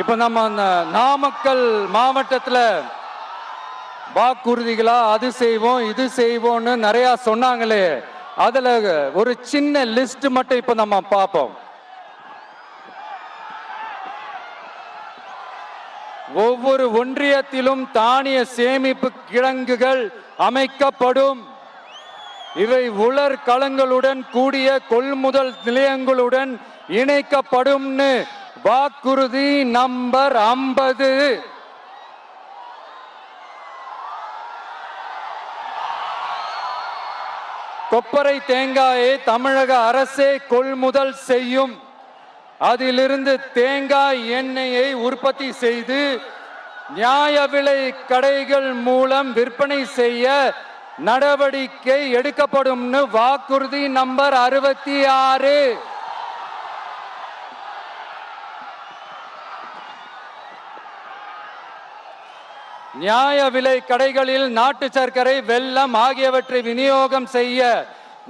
இப்ப நம்ம அந்த நாமக்கல் மாவட்டத்துல வாக்குறுதிகளா அது செய்வோம் இது செய்வோம்னு நிறைய சொன்னாங்களே. அதுல ஒரு சின்ன லிஸ்ட் மட்டும் இப்ப நம்ம பார்ப்போம். ஒவ்வொரு ஒன்றியத்திலும் தானிய சேமிப்பு கிழங்குகள் அமைக்கப்படும். இவை உலர் களங்களுடன் கூடிய கொள்முதல் நிலையங்களுடன் இணைக்கப்படும்னு வாக்குறுதி நம்பர் ஐம்பது. கொப்பரை தேங்காயை தமிழக அரசே கொள்முதல் செய்யும். அதிலிருந்து தேங்காய் எண்ணெயை உற்பத்தி செய்து நியாய விலை கடைகள் மூலம் விற்பனை செய்ய நடவடிக்கை எடுக்கப்படும்னு வாக்குறுதி நம்பர் அறுபத்தி ஆறு. நியாய விலை கடைகளில் நாட்டு சர்க்கரை வெள்ளம் ஆகியவற்றை விநியோகம் செய்ய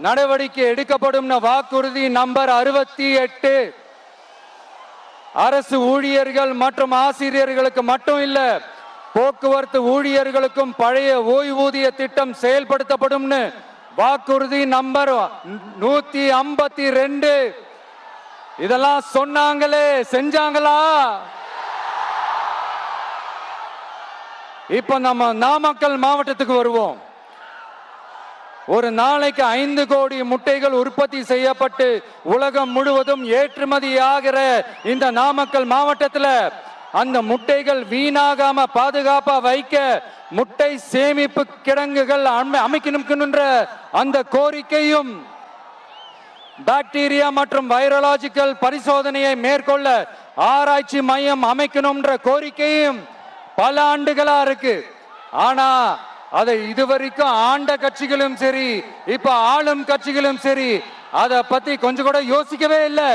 நடவடிக்கை எடுக்கப்படும் வாக்குறுதி நம்பர் அறுபத்தி எட்டு. அரசு ஊழியர்கள் மற்றும் ஆசிரியர்களுக்கு மட்டும் இல்ல போக்குவரத்து ஊழியர்களுக்கும் பழைய ஓய்வூதிய திட்டம் செயல்படுத்தப்படும்னு வாக்குறுதி நம்பர் நூத்தி ஐம்பத்தி ரெண்டு. இதெல்லாம் சொன்னாங்களே செஞ்சாங்களா? இப்ப நம்ம நாமக்கல் மாவட்டத்துக்கு வருவோம். ஒரு நாளைக்கு ஐந்து கோடி முட்டைகள் உற்பத்தி செய்யப்பட்டு உலகம் முழுவதும் ஏற்றுமதி ஆகிற இந்த நாமக்கல் மாவட்டத்தில் அந்த முட்டைகள் வீணாகாம பாதுகாப்பா வைக்க முட்டை சேமிப்பு கிடங்குகள் அமை- அமைக்கணும்ன்ற அந்த கோரிக்கையும் பாக்டீரியா மற்றும் வைரலாஜிக்கல் பரிசோதனையை மேற்கொள்ள ஆராய்ச்சி மையம் அமைக்கணும்ன்ற கோரிக்கையும் பல ஆண்டுகளா இருக்கு. ஆனா அதை இதுவரைக்கும் ஆண்ட கட்சிகளும் சரி இப்ப ஆளும் கட்சிகளும் சரி அதை பத்தி கொஞ்சம் கூட யோசிக்கவே இல்லை.